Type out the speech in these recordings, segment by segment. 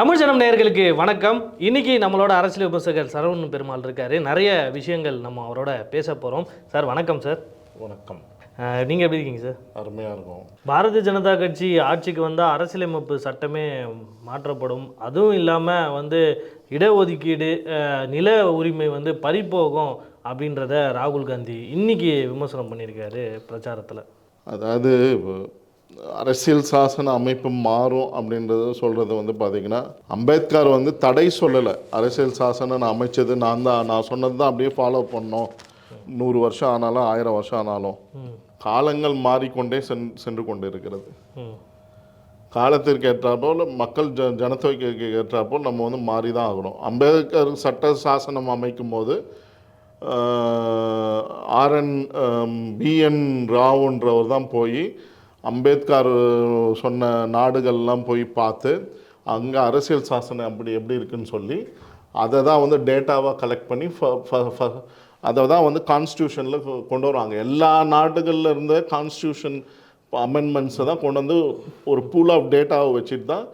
தமிழ் ஜனம் நேயர்களுக்கு வணக்கம். இன்னைக்கு நம்மளோட அரசியல் விமர்சகர் சரவணன் பெருமாள் இருக்காரு. நிறைய விஷயங்கள் நம்ம அவரோட பேச போகிறோம் சார் வணக்கம் சார். வணக்கம். அஹ், நீங்க எப்படி இருக்கீங்க சார்? அருமையாக இருக்கும். பாரதிய ஜனதா கட்சி ஆட்சிக்கு வந்தால் அரசியலமைப்பு சட்டமே மாற்றப்படும். அதுவும் இல்லாமல் வந்து இடஒதுக்கீடு நில உரிமை வந்து பறிபோகும் அப்படின்றத ராகுல் காந்தி இன்னைக்கு விமர்சனம் பண்ணியிருக்காரு பிரச்சாரத்தில். அதாவது அரசியல் சாசன அமைப்பு மாறும் அப்படின்றத சொல்கிறது வந்து பார்த்திங்கன்னா அம்பேத்கர் வந்து தடை சொல்லலை. அரசியல் சாசனம் நான் அமைச்சது நான் தான். நான் சொன்னது தான் அப்படியே ஃபாலோ பண்ணோம். நூறு வருஷம் ஆனாலும் ஆயிரம் வருஷம் ஆனாலும். காலங்கள் மாறிக்கொண்டே சென் சென்று கொண்டு இருக்கிறது காலத்திற்கு காலத்திற்கு ஏற்றாற்போல் மக்கள் ஜ ஜனத்தொகைக்கு ஏற்றாற்போல் நம்ம வந்து மாறி தான் ஆகணும். அம்பேத்கர் சட்ட சாசனம் அமைக்கும் போது ஆர்என் பிஎன் ராவுன்றவர் தான் போய் அம்பேத்கர் சொன்ன நாடுகள்லாம் போய் பார்த்து அங்கே அரசியல் சாசனம் அப்படி எப்படி இருக்குன்னு சொல்லி அதை தான் வந்து டேட்டாவாக கலெக்ட் பண்ணி அதை தான் வந்து கான்ஸ்டியூஷனில் கொண்டு வருவாங்க. எல்லா நாடுகள்ல இருந்த கான்ஸ்டியூஷன் அமெண்ட்மெண்ட்ஸை தான் கொண்டு வந்து ஒரு பூல் ஆஃப் டேட்டாவை வச்சுட்டு தான்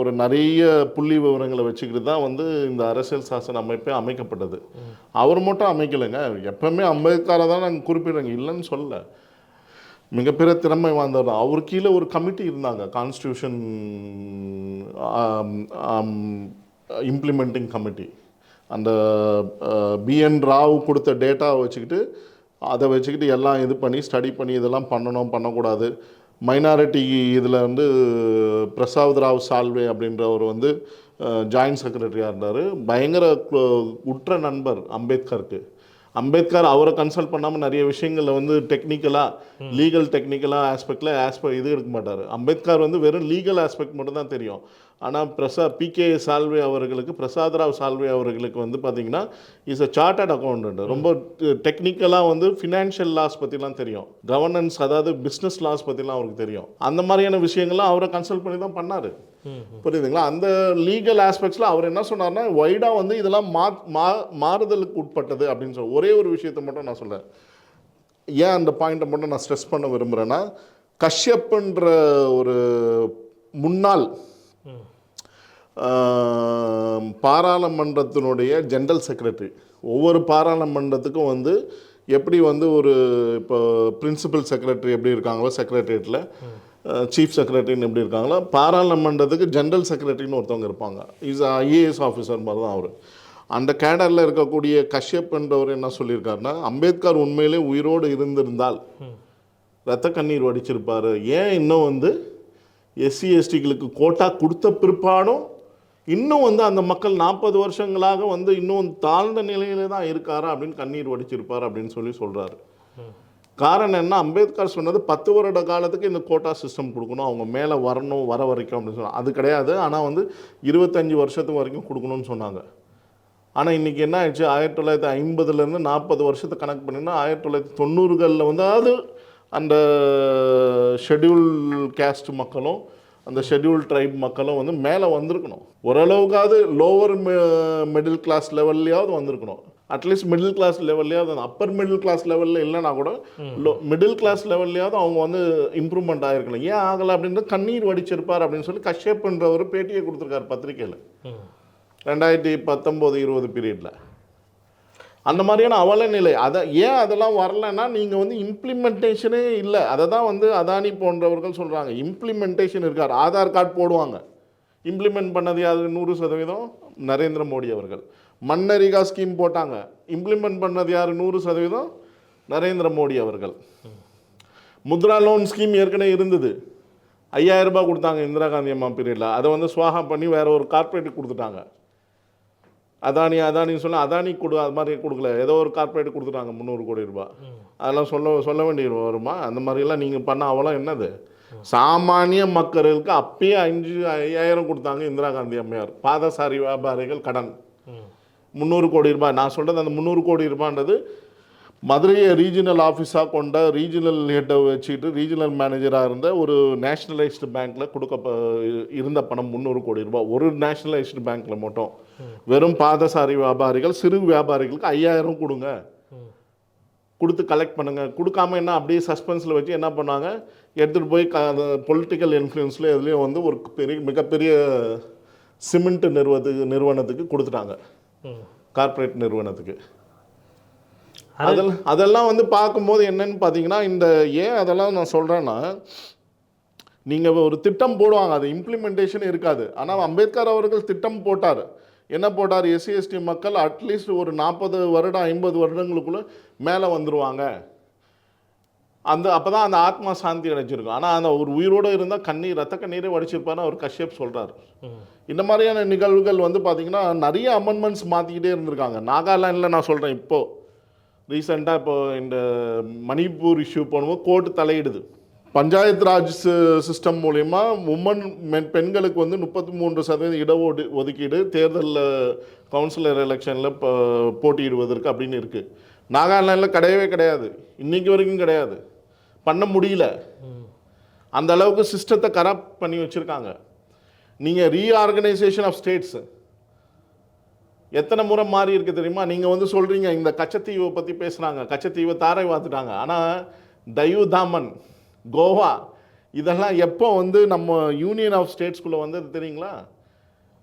ஒரு நிறைய புள்ளி விவரங்களை வச்சுக்கிட்டு தான் வந்து இந்த அரசியல் சாசன அமைப்பே அமைக்கப்பட்டது. அவர் மட்டும் அமைக்கலைங்க. எப்பவுமே அம்பேத்கரை தான் நாங்கள் குறிப்பிடுறோங்க இல்லைன்னு சொல்லல. மிகப்பெரிய திறமை வாய்ந்தவர் தான். அவர் கீழே ஒரு கமிட்டி இருந்தாங்க. கான்ஸ்டியூஷன் இம்ப்ளிமெண்டிங் கமிட்டி அந்த uh, பிஎன் ராவ் கொடுத்த டேட்டாவை வச்சுக்கிட்டு அதை வச்சுக்கிட்டு எல்லாம் இது பண்ணி ஸ்டடி பண்ணி இதெல்லாம் பண்ணணும் பண்ணக்கூடாது. மைனாரிட்டி இதில் வந்து பிரசாத் ராவ் சால்வே அப்படின்றவர் வந்து ஜாயின்ட் செக்ரட்டரியாக இருந்தார். பயங்கர uh, உற்ற நண்பர் அம்பேத்கருக்கு. அம்பேத்கர் அவரை கன்சல்ட் பண்ணாமல் நிறைய விஷயங்களில் வந்து டெக்னிக்கலாக லீகல் டெக்னிக்கலாக ஆஸ்பெக்டில் ஆஸ்பெக்ட் இது எடுக்க மாட்டார். அம்பேத்கர் வந்து வெறும் லீகல் ஆஸ்பெக்ட் மட்டும் தான் தெரியும். ஆனால் பிரசா பிகே சால்வே அவர்களுக்கு பிரசாத் ராவ் சால்வே அவர்களுக்கு வந்து பார்த்தீங்கன்னா இஸ் அ சார்ட்டர்ட் அக்கௌண்டன்ட் ரொம்ப டெக்னிக்கலாக வந்து ஃபினான்ஷியல் லாஸ் பற்றிலாம் தெரியும். கவர்னன்ஸ் அதாவது பிஸ்னஸ் லாஸ் பற்றிலாம் அவருக்கு தெரியும். அந்த மாதிரியான விஷயங்கள்லாம் அவரை கன்சல்ட் பண்ணி தான் பண்ணார் புரியுதுங்களா? அந்த லீகல் ஆஸ்பெக்ட்ஸில் அவர் என்ன சொன்னார்னா வைடாக வந்து இதெல்லாம் மா மா மாறுதலுக்கு உட்பட்டது அப்படின்னு சொல்லி ஒரே ஒரு விஷயத்தை மட்டும் நான் சொல்கிறேன் ஏன் அந்த பாயிண்ட்டை மட்டும் நான் ஸ்ட்ரெஸ் பண்ண விரும்புகிறேன்னா கஷ்யப்ன்ற ஒரு முன்னாள் பாராளுமன்றத்தினுடைய ஜென்ரல் செக்ரட்டரி ஒவ்வொரு பாராளுமன்றத்துக்கும் வந்து எப்படி வந்து ஒரு இப்போ பிரின்சிபல் செக்ரட்டரி எப்படி இருக்காங்களோ செக்ரட்டரியேட்டில் சீஃப் செக்ரட்டரின்னு எப்படி இருக்காங்களோ பாராளுமன்றத்துக்கு ஜென்ரல் செக்ரட்டரின்னு ஒருத்தவங்க இருப்பாங்க. இஸ் ஐஏஎஸ் ஆஃபீஸர் மாதிரி தான் அவர். அந்த கேடரில் இருக்கக்கூடிய கஷ்யப் என்றவர் என்ன சொல்லியிருக்காருன்னா அம்பேத்கர் உண்மையிலே உயிரோடு இருந்திருந்தால் ரத்த கண்ணீர் வடிச்சிருப்பார். ஏன் இன்னும் வந்து எஸ்சி எஸ்டிகளுக்கு கோட்டா கொடுத்த பிற்பாடும் இன்னும் வந்து அந்த மக்கள் நாற்பது வருஷங்களாக வந்து இன்னும் தாழ்ந்த நிலையில தான் இருக்காரா அப்படின்னு கண்ணீர் வடிச்சிருப்பார் அப்படின்னு சொல்லி சொல்கிறாரு காரணம் என்ன? அம்பேத்கர் சொன்னது பத்து வருட காலத்துக்கு இந்த கோட்டா சிஸ்டம் கொடுக்கணும். அவங்க மேலே வரணும் வர வரைக்கும் அப்படின்னு சொன்னாங்க. அது கிடையாது. ஆனால் வந்து இருபத்தஞ்சி வருஷத்துக்கு வரைக்கும் கொடுக்கணும்னு சொன்னாங்க. ஆனால் இன்றைக்கி என்ன ஆயிடுச்சு? ஆயிரத்தி தொள்ளாயிரத்தி ஐம்பதுலேருந்து நாற்பது வருஷத்தை கணக்கு பண்ணினா ஆயிரத்தி தொள்ளாயிரத்தி தொண்ணூறுகளில் வந்து அதாவது அந்த ஷெட்யூல் கேஸ்ட் மக்களும் அந்த ஷெட்யூல் ட்ரைப் மக்களும் வந்து மேலே வந்திருக்கணும். ஓரளவுக்காவது லோவர் மிடில் கிளாஸ் லெவல்லையாவது வந்திருக்கணும். அட்லீஸ்ட் மிடில் கிளாஸ் லெவல்லையாவது அப்பர் மிடில் கிளாஸ் லெவலில் இல்லைனா கூட லோ மிடில் கிளாஸ் லெவல்லையாவது அவங்க வந்து இம்ப்ரூவ்மெண்ட் ஆகிருக்கணும் ஏன் ஆகலை அப்படின்றது கண்ணீர் வடிச்சிருப்பார் அப்படின்னு சொல்லி கஷ்யப்ன்ற ஒரு பேட்டியை கொடுத்துருக்காரு பத்திரிக்கையில் ரெண்டாயிரத்தி பத்தொம்போது இருபது பீரியடில் அந்த மாதிரியான அவலநிலை அதை ஏன் அதெல்லாம் வரலைன்னா நீங்கள் வந்து இம்ப்ளிமெண்டேஷனே இல்லை. அதை தான் வந்து அதானி போன்றவர்கள் சொல்கிறாங்க இம்ப்ளிமெண்டேஷன் இருக்கார். ஆதார் கார்டு போடுவாங்க. இம்ப்ளிமெண்ட் பண்ணது யாரு? நூறு சதவீதம் நரேந்திர மோடி அவர்கள். மன்னரிகா ஸ்கீம் போட்டாங்க. இம்ப்ளிமெண்ட் பண்ணது யார்? நூறு சதவீதம் நரேந்திர மோடி அவர்கள். முத்ரா லோன் ஸ்கீம் ஏற்கனவே இருந்தது. ஐயாயிரம் ரூபாய் கொடுத்தாங்க இந்திரா காந்தி அம்மா பீரியடில் அதை வந்து சுவாகா பண்ணி வேற ஒரு கார்ப்பரேட்டுக்கு கொடுத்துட்டாங்க. அதானி அதானின்னு சொல்ல அதானி கொடு அது மாதிரி கொடுக்கல. ஏதோ ஒரு கார்ப்பரேட் கொடுத்துட்டாங்க முந்நூறு கோடி ரூபாய். அதெல்லாம் சொல்ல சொல்ல வேண்டிய வருமா? அந்த மாதிரிலாம் நீங்கள் பண்ண அவ்வளோ என்னது? சாமானிய மக்களுக்கு அப்பயே அஞ்சு ஐயாயிரம் கொடுத்தாங்க இந்திரா காந்தி அம்மையார். பாதசாரி வியாபாரிகள் கடன். முந்நூறு கோடி ரூபாய். நான் சொல்கிறது அந்த முந்நூறு கோடி ரூபான்றது மதுரையை ரீஜனல் ஆஃபீஸாக கொண்ட ரீஜனல் ஹெட்டை வச்சுட்டு ரீஜனல் மேனேஜராக இருந்த ஒரு நேஷ்னலைஸ்டு பேங்க்கில் கொடுக்க இருந்த பணம் முந்நூறு கோடி ரூபாய். ஒரு நேஷ்னலைஸ்டு பேங்க்கில் மட்டும். வெறும் பாதசாரி வியாபாரிகள் சிறு வியாபாரிகளுக்கு ஐயாயிரம் கொடுங்க. கொடுத்து கலெக்ட் பண்ணுங்க. கொடுக்காம என்ன அப்படியே சஸ்பென்ஸில் வச்சு என்ன பண்ணாங்க? எடுத்துகிட்டு போய் க பொலிட்டிக்கல் இன்ஃப்ளூயன்ஸில் எதுலேயும் வந்து ஒரு பெரிய மிகப்பெரிய சிமெண்ட் நிறுவனத்துக்கு நிறுவனத்துக்கு கொடுத்துட்டாங்க. கார்ப்பரேட் நிறுவனத்துக்கு. அதெல்லாம் அதெல்லாம் வந்து பார்க்கும்போது என்னன்னு பார்த்தீங்கன்னா இந்த ஏன் அதெல்லாம் நான் சொல்கிறேன்னா நீங்கள் ஒரு திட்டம் போடுவாங்க. அது இம்ப்ளிமெண்டேஷன் இருக்காது. ஆனால் அம்பேத்கர் அவர்கள் திட்டம் போட்டார். என்ன போட்டார்? எஸ்சி எஸ்டி மக்கள் அட்லீஸ்ட் ஒரு நாற்பது வருடம் ஐம்பது வருடங்களுக்குள்ள மேலே வந்துருவாங்க. அந்த அப்போ தான் அந்த ஆத்மா சாந்தி அடைஞ்சிருக்கும். ஆனால் அந்த ஒரு உயிரோடு இருந்தால் கண்ணீர் ரத்த கண்ணீரே வடிச்சிருப்பாருன்னு அவர் கஷ்யப் சொல்கிறார். இந்த மாதிரியான நிகழ்வுகள் வந்து பார்த்தீங்கன்னா நிறைய அமெண்ட்மெண்ட்ஸ் மாற்றிக்கிட்டே இருந்திருக்காங்க. நாகாலாண்டில் நான் சொல்கிறேன் இப்போது ரீசெண்டாக இப்போ இந்த மணிப்பூர் இஷ்யூ பண்ணும்போது கோர்ட்டு தலையிடுது. பஞ்சாயத்து ராஜ் சிஸ்டம் மூலயமா உமன் பெண்களுக்கு வந்து முப்பத்தி மூன்று சதவீதம் இடஒடு ஒதுக்கீடு தேர்தலில் கவுன்சிலர் எலெக்ஷனில் இப்போ போட்டியிடுவதற்கு அப்படின்னு இருக்குது நாகாலாண்டில் கிடையவே கிடையாது. இன்றைக்கி வரைக்கும் கிடையாது. பண்ண முடியல. அந்த அளவுக்கு சிஸ்டத்தை கரப்ட் பண்ணி வச்சுருக்காங்க. நீங்கள் ரீஆர்கனைசேஷன் ஆஃப் ஸ்டேட்ஸு எத்தனை முறை மாறி இருக்குது தெரியுமா? நீங்கள் வந்து சொல்கிறீங்க இந்த கச்சத்தீவை பற்றி பேசுகிறாங்க கச்சத்தீவை தாரை வாத்துட்டாங்க. ஆனால் தயு தாமன் கோவா இதெல்லாம் எப்போ வந்து நம்ம யூனியன் ஆஃப் ஸ்டேட்ஸ்குள்ளே வந்தது தெரியுங்களா?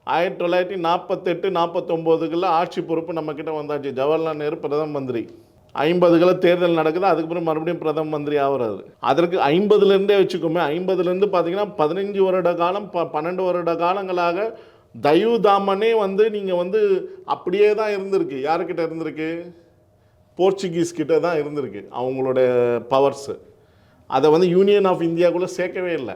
ஆயிரத்தி தொள்ளாயிரத்தி நாற்பத்தெட்டு நாற்பத்தொம்போதுக்குள்ள ஆட்சி பொறுப்பு நம்மக்கிட்ட வந்தாச்சு. ஜவஹர்லால் நேரு பிரதம மந்திரி. ஐம்பதுகளை தேர்தல் நடக்குது அதுக்கப்புறம் மறுபடியும் பிரதம மந்திரி ஆகிறாரு. அதற்கு ஐம்பதுலேருந்தே வச்சுக்கோமே ஐம்பதுலேருந்து பார்த்தீங்கன்னா பதினஞ்சு வருட காலம் ப பன்னெண்டு வருட காலங்களாக தயுதாமனே வந்து நீங்கள் வந்து அப்படியே தான் இருந்திருக்கு. யாருக்கிட்ட இருந்திருக்கு? போர்ச்சுகீஸ் கிட்ட தான் இருந்திருக்கு. அவங்களோட பவர்ஸு அதை வந்து யூனியன் ஆஃப் இந்தியாக்குள்ளே சேர்க்கவே இல்லை.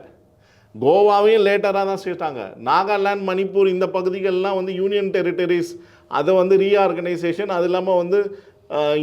கோவாவையும் லேட்டராக தான் சேர்த்தாங்க. நாகாலாந்து மணிப்பூர் இந்த பகுதிகள்லாம் வந்து யூனியன் டெரிட்டரிஸ் அதை வந்து ரீஆர்கனைசேஷன் அது இல்லாமல் வந்து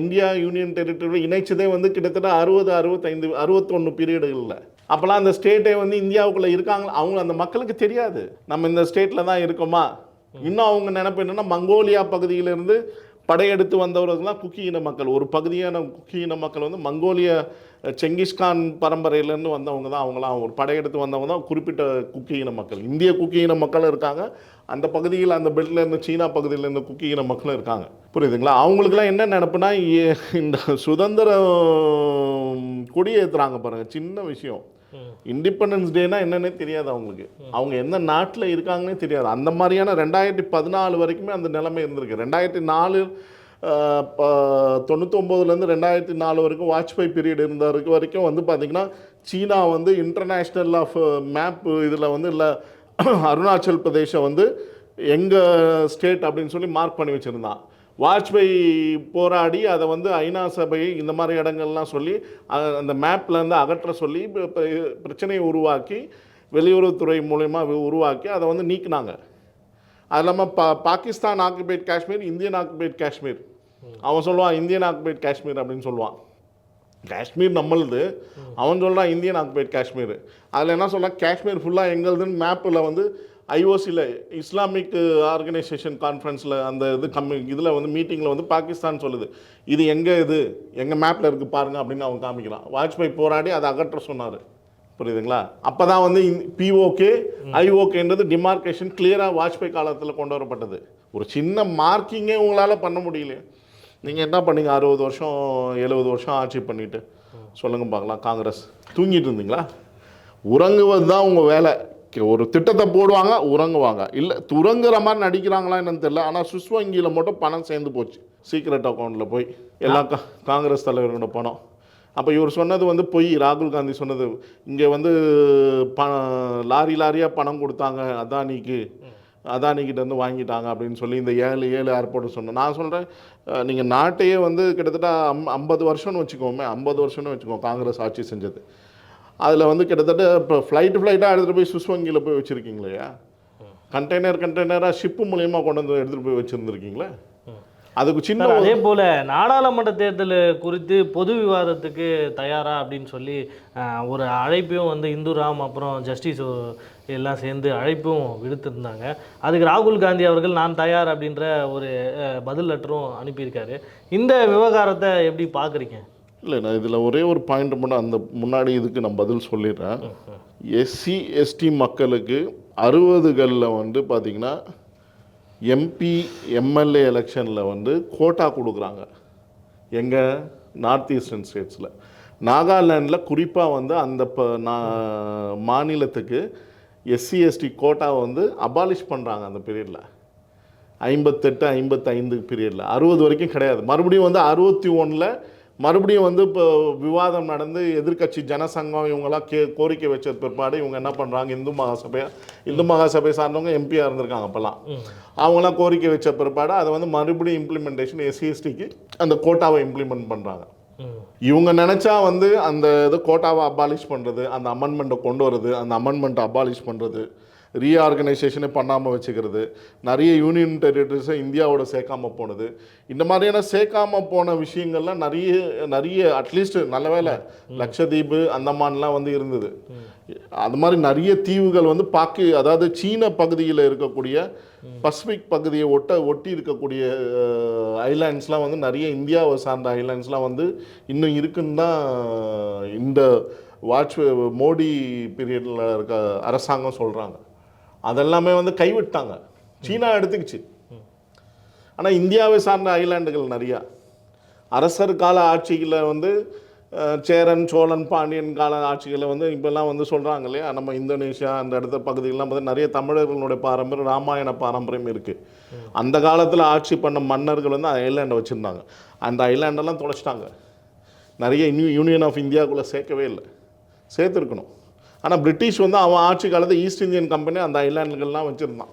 இந்தியா யூனியன் டெரிட்டரி இணைச்சதே வந்து கிட்டத்தட்ட அறுபது அறுபத்தைந்து அறுபத்தொன்று பீரியடுகளில் அப்போல்லாம் அந்த ஸ்டேட்டே வந்து இந்தியாவுக்குள்ளே இருக்காங்க அவங்க அந்த மக்களுக்கு தெரியாது. நம்ம இந்த ஸ்டேட்டில் தான் இருக்கோமா? இன்னும் அவங்க நினைப்பு என்னென்னா மங்கோலியா பகுதியிலிருந்து படையெடுத்து வந்தவர்கள்லாம் குக்கி இன மக்கள். ஒரு பகுதியான குக்கி இன மக்கள் வந்து மங்கோலிய செங்கிஸ்கான் பரம்பரையிலேருந்து வந்தவங்க தான். அவங்களாம் ஒரு படையெடுத்து வந்தவங்க தான். குறிப்பிட்ட குக்கி இன மக்கள். இந்திய குக்கி இன இருக்காங்க. அந்த பகுதியில் அந்த பெல்ட்ல இருந்து சீனா பகுதியில் இருந்து குக்கி இன மக்களும் இருக்காங்க. புரியுதுங்களா? அவங்களுக்குலாம் என்ன நினப்புனா ஏ- இந்த சுதந்திரம் கொடியேற்றுறாங்க பாருங்கள் சின்ன விஷயம். இண்டிபெண்டன்ஸ் டேனா என்னன்னே தெரியாது அவங்களுக்கு. அவங்க எந்த நாட்டில் இருக்காங்கன்னே தெரியாது. அந்த மாதிரியான ரெண்டாயிரத்தி பதினாலு வரைக்குமே அந்த நிலைமை இருந்திருக்கு. ரெண்டாயிரத்தி நாலு தொண்ணூத்தொம்போதுலேருந்து ரெண்டாயிரத்தி நாலு வரைக்கும் வாஜ்பாய் பீரியட் இருந்த வரைக்கும் வரைக்கும் வந்து பார்த்திங்கன்னா சீனா வந்து இன்டர்நேஷ்னல் ஆஃப் மேப் இதில் வந்து இல்லை அருணாச்சல் பிரதேசம் வந்து எங்கள் ஸ்டேட் அப்படின்னு சொல்லி மார்க் பண்ணி வச்சுருந்தான். வாஜ்பாய் போராடி அதை வந்து ஐநா சபை இந்த மாதிரி இடங்கள்லாம் சொல்லி அந்த மேப்லேருந்து அகற்ற சொல்லி பிரச்சனையை உருவாக்கி வெளியுறவுத்துறை மூலயமா உருவாக்கி அதை வந்து நீக்கினாங்க. அது இல்லாமல் பா Pakistan occupied Kashmir Indian occupied Kashmir. அவன் சொல்லுவான் இந்தியன் ஆக்குபைட் காஷ்மீர் அப்படின்னு சொல்லுவான். காஷ்மீர் நம்மளுது. அவன் சொல்கிறான் இந்தியன் ஆக்குபைட் காஷ்மீர். அதில் என்ன சொல்கிறான் காஷ்மீர் ஃபுல்லாக எங்களுதுன்னு மேப்பில் வந்து ஐஓசியில் இஸ்லாமிக் ஆர்கனைசேஷன் கான்ஃபரன்ஸில் அந்த இது கம்மி இதில் வந்து மீட்டிங்கில் வந்து பாகிஸ்தான் சொல்லுது. இது எங்கே இது? எங்கள் மேப்பில் இருக்குது பாருங்க அப்படின்னு அவன் காமிக்கிறான். வாஜ்பாய் போராடி அதை அகற்ற சொன்னார். புரியுதுங்களா? அப்போ தான் வந்து பிஓகே ஐஓகேன்றது டிமார்க்கேஷன் கிளியராக வாஜ்பாய் காலத்தில் கொண்டு வரப்பட்டது. ஒரு சின்ன மார்க்கிங்கே உங்களால் பண்ண முடியல நீங்கள் என்ன பண்ணீங்க? அறுபது வருஷம் எழுபது வருஷம் ஆட்சி பண்ணிட்டு. சொல்லுங்க பார்க்கலாம். காங்கிரஸ் தூங்கிட்டு இருந்தீங்களா? உறங்குவது தான் உங்கள் வேலை. ஒரு திட்டத்தை போடுவாங்க உறங்குவாங்க. இல்லை துறங்குற மாதிரி நடிக்கிறாங்களா என்னன்னு தெரியல. ஆனால் சுஸ் வங்கியில் மட்டும் பணம் சேர்ந்து போச்சு. சீக்ரெட் அக்கௌண்ட்டில் போய் எல்லா கா காங்கிரஸ் தலைவர்களோட பணம். அப்போ இவர் சொன்னது வந்து பொய். ராகுல் காந்தி சொன்னது இங்கே வந்து ப லாரி லாரியாக பணம் கொடுத்தாங்க அதானிக்கு அதானிக்கிட்ட வந்து வாங்கிட்டாங்க அப்படின்னு சொல்லி இந்த ஏழு ஏழு ஏர்போர்ட்டு சொன்னேன் நான் சொல்கிறேன் நீங்கள் நாட்டையே வந்து கிட்டத்தட்ட அம் ஐம்பது வருஷம்னு வச்சுக்கோமே ஐம்பது வருஷம்னு வச்சுக்கோங்க காங்கிரஸ் ஆட்சி செஞ்சது. அதில் வந்து கிட்டத்தட்ட இப்போ ஃப்ளைட்டு ஃப்ளைட்டாக எடுத்துகிட்டு போய் சுஸ் வங்கியில் போய் வச்சுருக்கீங்களேயா கண்டெய்னர் கண்டெய்னராக ஷிப்பு மூலியமாக கொண்டு வந்து எடுத்துகிட்டு போய் வச்சுருந்துருக்கீங்களே? அதுக்கு சின்ன அதே போல நாடாளுமன்ற தேர்தல் குறித்து பொது விவாதத்துக்கு தயாரா அப்படின்னு சொல்லி ஒரு அழைப்பையும் வந்து இந்து ராம் அப்புறம் ஜஸ்டிஸ் எல்லாம் சேர்ந்து அழைப்பும் விடுத்திருந்தாங்க. அதுக்கு ராகுல் காந்தி அவர்கள் நான் தயார் அப்படின்ற ஒரு பதில் லெட்டரும் அனுப்பியிருக்காரு. இந்த விவகாரத்தை எப்படி பார்க்குறீங்க? இல்லை நான் இதில் ஒரே ஒரு பாயிண்ட் மட்டும் அந்த முன்னாடி இதுக்கு நான் பதில் சொல்லிடுறேன். எஸ்சி எஸ்டி மக்களுக்கு அறுபதுகளில் வந்து பார்த்திங்கன்னா எம்பி எம்எல்ஏ எலெக்ஷனில் வந்து கோட்டா கொடுக்குறாங்க. எங்கே நார்த் ஈஸ்டர்ன் ஸ்டேட்ஸில் நாகாலாண்டில் குறிப்பாக வந்து அந்த ப மாநிலத்துக்கு எஸ்சி எஸ்டி கோட்டாவை வந்து அபாலிஷ் பண்ணுறாங்க அந்த பீரியடில் ஐம்பத்தெட்டு ஐம்பத்தைந்து பீரியடில் அறுபது வரைக்கும் கிடையாது. மறுபடியும் வந்து அறுபத்தி ஒன்றில் மறுபடியும் வந்து இப்போ விவாதம் நடந்து எதிர்க்கட்சி ஜனசங்கம் இவங்கெல்லாம் கே கோரிக்கை வச்ச பிற்பாடு இவங்க என்ன பண்ணுறாங்க இந்து மகாசபை இந்து மகாசபை சார்ந்தவங்க எம்பியாக இருந்திருக்காங்க அப்போல்லாம். அவங்களாம் கோரிக்கை வச்ச பிற்பாடு அதை வந்து மறுபடியும் இம்ப்ளிமெண்டேஷன் எஸ்சிஎஸ்டிக்கு அந்த கோட்டாவை இம்ப்ளிமெண்ட் பண்ணுறாங்க இவங்க நினச்சா வந்து அந்த இது கோட்டாவை அபாலிஷ் பண்ணுறது அந்த அமெண்ட்மெண்ட்டை கொண்டு வர்றது அந்த அமெண்ட்மெண்ட்டை அபாலிஷ் பண்ணுறது ரீஆர்கனைசேஷனே பண்ணாமல் வச்சுக்கிறது. நிறைய யூனியன் டெரிட்டரிஸை இந்தியாவோட சேர்க்காம போனது. இந்த மாதிரியான சேர்க்காம போன விஷயங்கள்லாம் நிறைய நிறைய அட்லீஸ்ட் நல்ல வேளை லட்சத்தீவு அந்தமான்லாம் வந்து இருந்தது. அது மாதிரி நிறைய தீவுகள் வந்து பாக்கி அதாவது சீன பகுதியில் இருக்கக்கூடிய பசிபிக் பகுதியை ஒட்ட ஒட்டி இருக்கக்கூடிய ஐலாண்ட்ஸ்லாம் வந்து நிறைய இந்தியாவை சார்ந்த ஐலாண்ட்ஸ்லாம் வந்து இன்னும் இருக்குன்னு தான் இந்த வாட்ச் மோடி பீரியடில் இருக்க அரசாங்கம் சொல்கிறாங்க அதெல்லாமே வந்து கைவிட்டாங்க. சீனா எடுத்துக்கிச்சு. ஆனால் இந்தியாவை சார்ந்த ஐலாண்டுகள் நிறையா. அரசர் கால ஆட்சியில் வந்து சேரன் சோழன் பாண்டியன் கால ஆட்சிகளை வந்து இப்போல்லாம் வந்து சொல்கிறாங்க இல்லையா? நம்ம இந்தோனேஷியா அந்த இடத்த பகுதிகளெலாம் பார்த்து நிறைய தமிழர்களுடைய பாரம்பரியம் ராமாயண பாரம்பரியம் இருக்குது அந்த காலத்தில் ஆட்சி பண்ண மன்னர்கள் வந்து ஐலாண்டை வச்சுருந்தாங்க. அந்த ஐலாண்டெல்லாம் தொலைச்சிட்டாங்க. நிறைய யூனியன் ஆஃப் இந்தியாவுக்குள்ளே சேர்க்கவே இல்லை. சேர்த்துருக்கணும். ஆனால் பிரிட்டிஷ் வந்து அவன் ஆட்சி காலத்தில் ஈஸ்ட் இந்தியன் கம்பெனி அந்த ஐலாண்டுகள்லாம் வச்சுருந்தான்.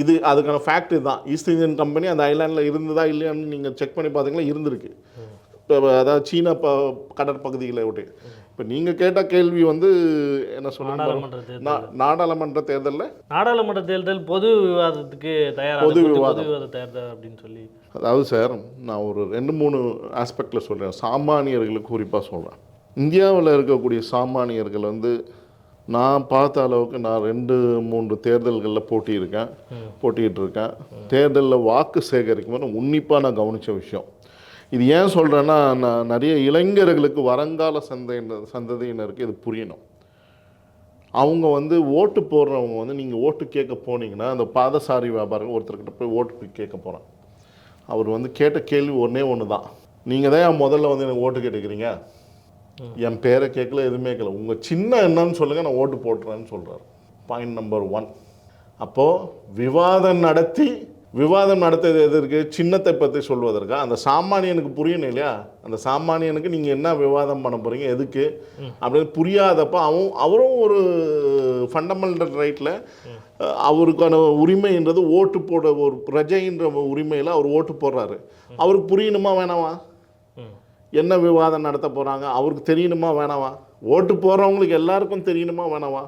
இது அதுக்கான ஃபேக்ட் இதுதான். ஈஸ்ட் இந்தியன் கம்பெனி அந்த ஐலாண்டில் இருந்ததா இல்லையான்னு நீங்கள் செக் பண்ணி பார்த்தீங்கன்னா இருந்திருக்கு. இப்போ அதாவது சீன ப கடற்பகுதிகளை விட்டு இப்போ நீங்கள் கேட்ட கேள்வி வந்து என்ன சொல்லுங்க நாடாளுமன்ற தேர்தல் நாடாளுமன்ற தேர்தலில் நாடாளுமன்ற தேர்தல் பொது விவாதத்துக்கு தயாராக பொது பொது விவாதம். விவாத தேர்தல் அப்படின்னு சொல்லி. அதாவது சார் நான் ஒரு ரெண்டு மூணு ஆஸ்பெக்டில் சொல்கிறேன் சாமானியர்களுக்கு குறிப்பாக சொல்கிறேன் இந்தியாவில் இருக்கக்கூடிய சாமானியர்கள் வந்து நான் பார்த்த அளவுக்கு நான் ரெண்டு மூன்று தேர்தல்களில் போட்டியிருக்கேன் போட்டிட்டு இருக்கேன் தேர்தலில் வாக்கு சேகரிக்கும் போது உன்னிப்பாக நான் கவனித்த விஷயம். இது ஏன் சொல்கிறேன்னா நான் நிறைய இளைஞர்களுக்கு வருங்கால சந்தையினர் சந்ததியினருக்கு இது புரியணும். அவங்க வந்து ஓட்டு போடுறவங்க வந்து நீங்கள் ஓட்டு கேட்க போனீங்கன்னா அந்த பாதசாரி வியாபாரம் ஒருத்தர்கிட்ட போய் ஓட்டு கேட்க போகிறேன் அவர் வந்து கேட்ட கேள்வி ஒன்றே ஒன்று தான் நீங்கள் தான் முதல்ல வந்து எனக்கு ஓட்டு கேட்டுக்கிறீங்க? என் பேரை கேட்கல எதுவுமே கேட்கல. உங்கள் சின்ன என்னன்னு சொல்லுங்கள் நான் ஓட்டு போட்டுறேன்னு சொல்கிறார் பாயிண்ட் நம்பர் ஒன் அப்போது விவாதம் நடத்தி விவாதம் நடத்தது எதற்கு சின்னத்தை பற்றி சொல்வதற்கா? அந்த சாமானியனுக்கு புரியணும் இல்லையா? அந்த சாமானியனுக்கு நீங்கள் என்ன விவாதம் பண்ண போகிறீங்க எதுக்கு? அப்படின்னு புரியாதப்ப அவன் அவரும் ஒரு ஃபண்டமெண்டல் ரைட்டில் அவருக்கான உரிமைன்றது ஓட்டு போட ஒரு பிரஜைன்ற உரிமையில் அவர் ஓட்டு போடுறாரு. அவருக்கு புரியணுமா வேணாமா? என்ன விவாதம் நடத்த போகிறாங்க அவருக்கு தெரியணுமா? வேணாவா ஓட்டு போகிறவங்களுக்கு எல்லாருக்கும் தெரியணுமா? வேணாவா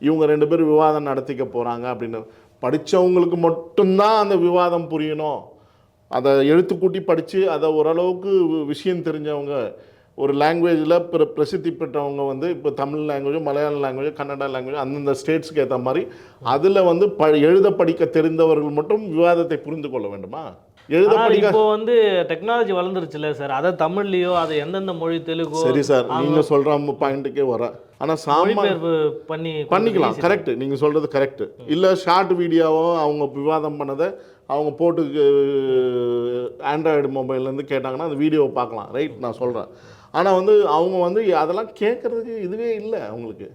இவங்க ரெண்டு பேரும் விவாதம் நடத்திக்க போகிறாங்க அப்படின்னு. படித்தவங்களுக்கு மட்டும்தான் அந்த விவாதம் புரியணும். அதை எழுத்துக்கூட்டி படித்து அதை ஓரளவுக்கு விஷயம் தெரிஞ்சவங்க ஒரு லாங்குவேஜில் பிற பிரசித்தி பெற்றவங்க வந்து இப்போ Tamil language Malayala language Kannada language அந்தந்த ஸ்டேட்ஸ்க்கு ஏற்ற மாதிரி அதில் வந்து ப எழுத படிக்க தெரிந்தவர்கள் மட்டும் விவாதத்தை புரிந்து கொள்ள வேண்டுமா? எழுத ஆனால் இப்போ வந்து டெக்னாலஜி வளர்ந்துருச்சுல்ல சார். அதை தமிழ்லையோ அதை எந்தெந்த மொழி தெலுங்கோ சரி சார் நீங்க சொல்ற பாயிண்ட்டுக்கே வர. ஆனா சாமா மொழிபெயர்ப்பு பண்ணி பண்ணிக்கலாம் கரெக்ட் நீங்க சொல்றது கரெக்ட் இல்ல ஷார்ட் வீடியோவோ அவங்க விவாதம் பண்ணதை அவங்க போட்டு ஆண்ட்ராய்டு மொபைல்லேருந்து கேட்டாங்கன்னா அந்த வீடியோவை பார்க்கலாம். ரைட் நான் சொல்கிறேன் ஆனால் வந்து அவங்க வந்து அதெல்லாம் கேட்குறதுக்கு இதுவே இல்லை அவங்களுக்கு.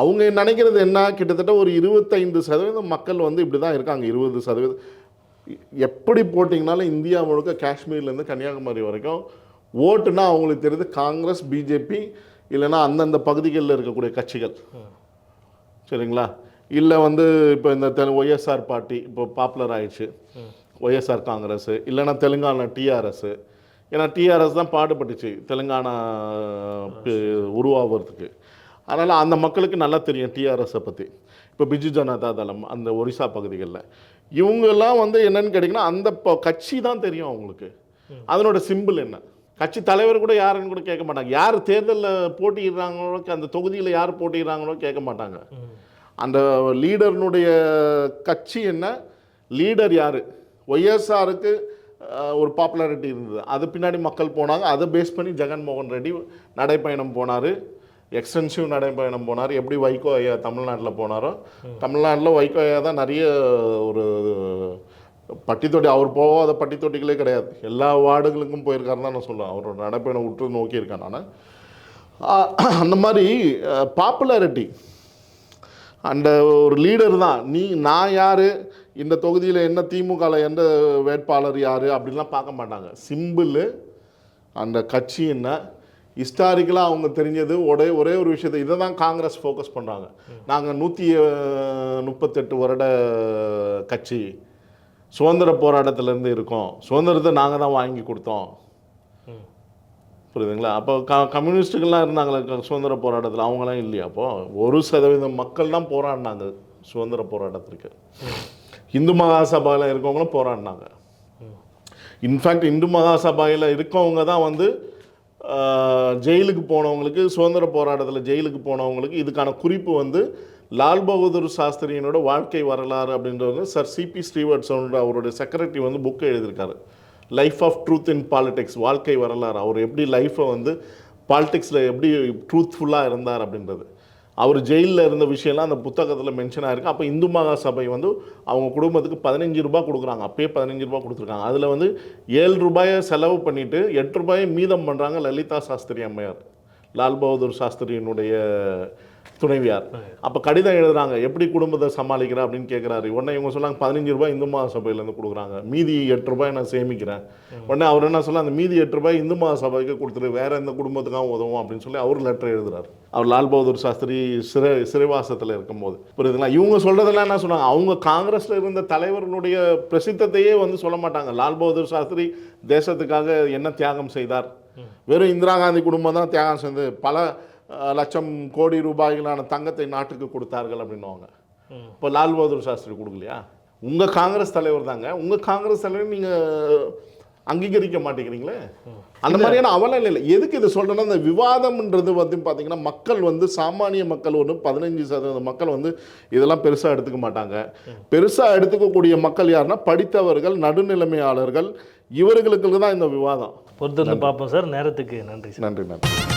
அவங்க நினைக்கிறது என்ன? கிட்டத்தட்ட ஒரு இருபத்தைந்து சதவீதம் மக்கள் வந்து இப்படி தான் இருக்காங்க. இருபது சதவீதம். எப்படி போட்டிங்கனாலும் இந்தியா முழுக்க காஷ்மீர்லேருந்து கன்னியாகுமரி வரைக்கும் ஓட்டுனா அவங்களுக்கு தெரியுது காங்கிரஸ் பிஜேபி இல்லைன்னா அந்தந்த பகுதிகளில் இருக்கக்கூடிய கட்சிகள். சரிங்களா? இல்லை வந்து இப்போ இந்த தெலு ஒய்எஸ்ஆர் பார்ட்டி இப்போ பாப்புலர் ஆயிடுச்சு. ஒய்எஸ்ஆர் காங்கிரஸ் இல்லைன்னா தெலுங்கானா டிஆர்எஸ் ஏன்னா டிஆர்எஸ் தான் பாடுபட்டுச்சு தெலுங்கானா உருவாகிறதுக்கு. அதனால் அந்த மக்களுக்கு நல்லா தெரியும் டிஆர்எஸை பற்றி இப்போ பிஜு ஜனதா தளம் அந்த ஒரிசா பகுதிகளில். இவங்கெல்லாம் வந்து என்னன்னு கேட்டிங்கன்னா அந்த கட்சி தான் தெரியும் அவங்களுக்கு. அதனோட சிம்பிள் என்ன? கட்சி தலைவர் கூட யாருன்னு கூட கேட்க மாட்டாங்க. யார் தேர்தலில் போட்டியிடுறாங்களோ அந்த தொகுதியில் யார் போட்டியிடுறாங்களோ கேட்க மாட்டாங்க. அந்த லீடர்னுடைய கட்சி என்ன? லீடர் யார்? ஒய்எஸ்ஆருக்கு ஒரு பாப்புலாரிட்டி இருந்தது. அது பின்னாடி மக்கள் போனாங்க. அதை பேஸ் பண்ணி ஜெகன்மோகன் ரெட்டி நடைப்பயணம் போனார். எக்ஸ்டென்சிவ் நடைப்பயணம் போனார். எப்படி வைகோ ஐயா தமிழ்நாட்டில் போனாரோ தமிழ்நாட்டில் வைகோ ஐயா தான் நிறைய ஒரு பட்டித்தொட்டி அவர் போகாத பட்டித்தொட்டிகளே கிடையாது. எல்லா வார்டுகளுக்கும் போயிருக்காருன்னு தான் நான் சொல்லுவேன் அவரோட நடைப்பயணம் விட்டு நோக்கியிருக்கேன் நான். அந்த மாதிரி பாப்புலாரிட்டி அந்த ஒரு லீடர் தான். நீ நான் யார்? இந்த தொகுதியில் என்ன திமுகவில் எந்த வேட்பாளர் யார்? அப்படின்லாம் பார்க்க மாட்டாங்க. சிம்பிள் அந்த கட்சி என்ன? ஹிஸ்டாரிக்கலாக அவங்க தெரிஞ்சது ஒரே ஒரே ஒரு விஷயத்தை இதை தான் காங்கிரஸ் ஃபோக்கஸ் பண்ணுறாங்க நாங்கள் நூற்றி முப்பத்தெட்டு வருட கட்சி சுதந்திர போராட்டத்திலேருந்து இருக்கோம். சுதந்திரத்தை நாங்கள் தான் வாங்கி கொடுத்தோம். புரியுதுங்களா? அப்போ க கம்யூனிஸ்ட்டுகள்லாம் இருந்தாங்களே சுதந்திர போராட்டத்தில் அவங்களாம் இல்லையா அப்போது ஒரு சதவீதம் மக்கள் தான் போராடினாங்க சுதந்திர போராட்டத்திற்கு. இந்து மகாசபாவில் இருக்கவங்களும் போராடினாங்க. இன்ஃபேக்ட் இந்து மகாசபையில் இருக்கவங்க தான் வந்து ஜெயிலுக்கு போனவங்களுக்கு சுதந்திர போராட்டத்தில் ஜெயிலுக்கு போனவங்களுக்கு இதுக்கான குறிப்பு வந்து லால் பகதூர் சாஸ்திரியினோட வாழ்க்கை வரலாறு அப்படின்றது சார் சிபி ஸ்ரீவத்சவனோட அவருடைய செக்ரட்டரி வந்து புக்கை எழுதியிருக்காரு. Life of truth in politics வாழ்க்கை வரலாறு. அவர் எப்படி லைஃப்பை வந்து பாலிடிக்ஸில் எப்படி ட்ரூத்ஃபுல்லாக இருந்தார் அப்படின்றது. அவர் ஜெயிலில் இருந்த விஷயம்லாம் அந்த புத்தகத்தில் மென்ஷன் ஆயிருக்கு. அப்போ இந்து மகா சபை வந்து அவங்க குடும்பத்துக்கு பதினஞ்சு ரூபாய் கொடுக்குறாங்க. அப்பயே பதினஞ்சு ரூபாய் கொடுத்துருக்காங்க. அதில் வந்து ஏழு ரூபாயை செலவு பண்ணிவிட்டு எட்டு ரூபாயை மீதம் பண்ணுறாங்க லலிதா சாஸ்திரி அம்மையார். லால் பகதூர் சாஸ்திரியினுடைய துணைவியார். அப்போ கடிதம் எழுதுறாங்க எப்படி குடும்பத்தை சமாளிக்கிறா அப்படின்னு கேட்குறாரு உடனே இவங்க சொன்னாங்க பதினஞ்சு ரூபாய் இந்து மகாசபையிலேருந்து கொடுக்குறாங்க. மீதி எட்டு ரூபாய் நான் சேமிக்கிறேன். உடனே அவர் என்ன சொல்ல அந்த மீதி எட்டு ரூபாய் இந்து மகா சபைக்கு கொடுத்துரு வேற எந்த குடும்பத்துக்காக உதவும் அப்படின்னு சொல்லி அவர் லெட்டர் எழுதுறாரு. அவர் லால் பகதூர் சாஸ்திரி சிறை சிறைவாசத்தில் இருக்கும்போது. புரியுதுங்களா? இவங்க சொல்றதெல்லாம் என்ன சொன்னாங்க? அவங்க காங்கிரஸில் இருந்த தலைவர்களுடைய பிரசித்தத்தையே வந்து சொல்ல மாட்டாங்க. லால் பகதூர் சாஸ்திரி தேசத்துக்காக என்ன தியாகம் செய்தார்? வெறும் இந்திரா காந்தி குடும்பம் தான் தியாகம் செய்து பல லட்சம் கோடி ரூபாய்களான தங்கத்தை நாட்டுக்கு கொடுத்தார்கள் அப்படின்னுவாங்க. ம். இப்போ லால் பகதூர் சாஸ்திரி கொடுக்கலையா? உங்கள் காங்கிரஸ் தலைவர் தாங்க. உங்கள் காங்கிரஸ் தலைவர் நீங்கள் அங்கீகரிக்க மாட்டேங்கிறீங்களே அந்த மாதிரியான அவலம் இல்லை. எதுக்கு இதை சொல்கிறேன்னா இந்த விவாதம்ன்றது வந்து பார்த்தீங்கன்னா மக்கள் வந்து சாமானிய மக்கள் ஒன்று பதினஞ்சு சதவீத மக்கள் வந்து இதெல்லாம் பெருசாக எடுத்துக்க மாட்டாங்க. பெருசாக எடுத்துக்கக்கூடிய மக்கள் யாருன்னா படித்தவர்கள் நடுநிலைமையாளர்கள் இவர்களுக்கு தான் இந்த விவாதம். பொறுத்து வந்து பார்ப்போம் சார். நேரத்துக்கு நன்றி நன்றி நன்றி.